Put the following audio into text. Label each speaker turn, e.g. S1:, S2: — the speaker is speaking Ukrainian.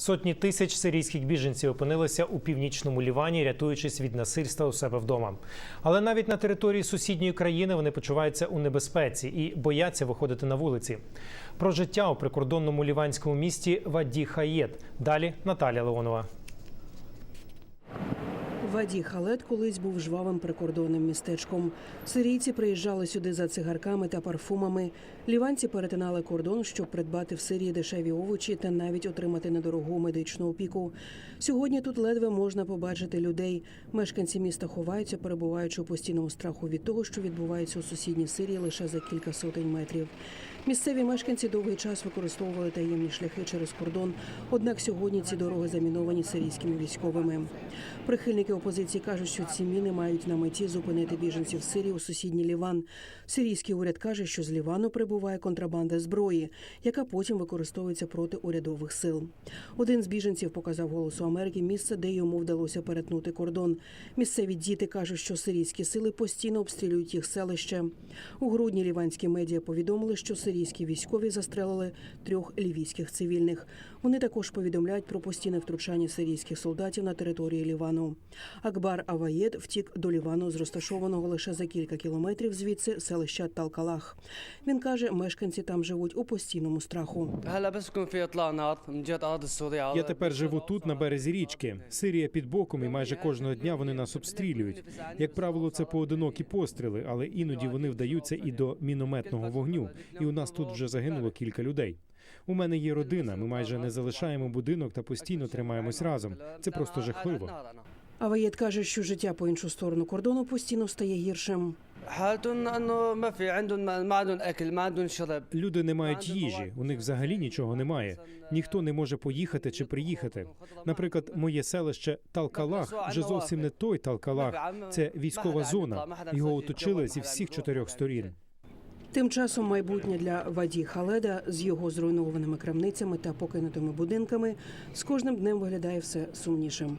S1: Сотні тисяч сирійських біженців опинилися у північному Лівані, рятуючись від насильства у себе вдома. Але навіть на території сусідньої країни вони почуваються у небезпеці і бояться виходити на вулиці. Про життя у прикордонному ліванському місті Ваді Хаєт. Далі Наталя Леонова.
S2: Ваді Халет колись був жвавим прикордонним містечком. Сирійці приїжджали сюди за цигарками та парфумами. Ліванці перетинали кордон, щоб придбати в Сирії дешеві овочі та навіть отримати недорогу медичну опіку. Сьогодні тут ледве можна побачити людей. Мешканці міста ховаються, перебуваючи у постійному страху від того, що відбувається у сусідній Сирії лише за кілька сотень метрів. Місцеві мешканці довгий час використовували таємні шляхи через кордон. Однак сьогодні ці дороги заміновані сирійськими військовими. Прихильники опозиції кажуть, що ці міни мають на меті зупинити біженців Сирії у сусідній Ліван. Сирійський уряд каже, що з Лівану прибуває контрабанда зброї, яка потім використовується проти урядових сил. Один з біженців показав голосу Америки місце, де йому вдалося перетнути кордон. Місцеві діти кажуть, що сирійські сили постійно обстрілюють їх селище. У грудні ліванські медіа повідомили, що сирійські військові застрелили трьох лівійських цивільних. Вони також повідомляють про постійне втручання сирійських солдатів на території Лівану. Акбар Аваєд втік до Лівану з розташованого лише за кілька кілометрів звідси селища Талкалах. Він каже, мешканці там живуть у постійному страху.
S3: Я тепер живу тут на березі річки. Сирія під боком, і майже кожного дня вони нас обстрілюють. Як правило, це поодинокі постріли, але іноді вони вдаються і до мінометного вогню. І у нас тут вже загинуло кілька людей. У мене є родина. Ми майже не залишаємо будинок та постійно тримаємось разом. Це просто жахливо.
S2: А Аваєд каже, що життя по іншу сторону кордону постійно стає гіршим.
S3: Люди не мають їжі, у них взагалі нічого немає. Ніхто не може поїхати чи приїхати. Наприклад, моє селище Талкалах вже зовсім не той Талкалах. Це військова зона. Його оточили зі всіх чотирьох сторін.
S2: Тим часом майбутнє для Ваді Халеда з його зруйнованими крамницями та покинутими будинками з кожним днем виглядає все сумнішим.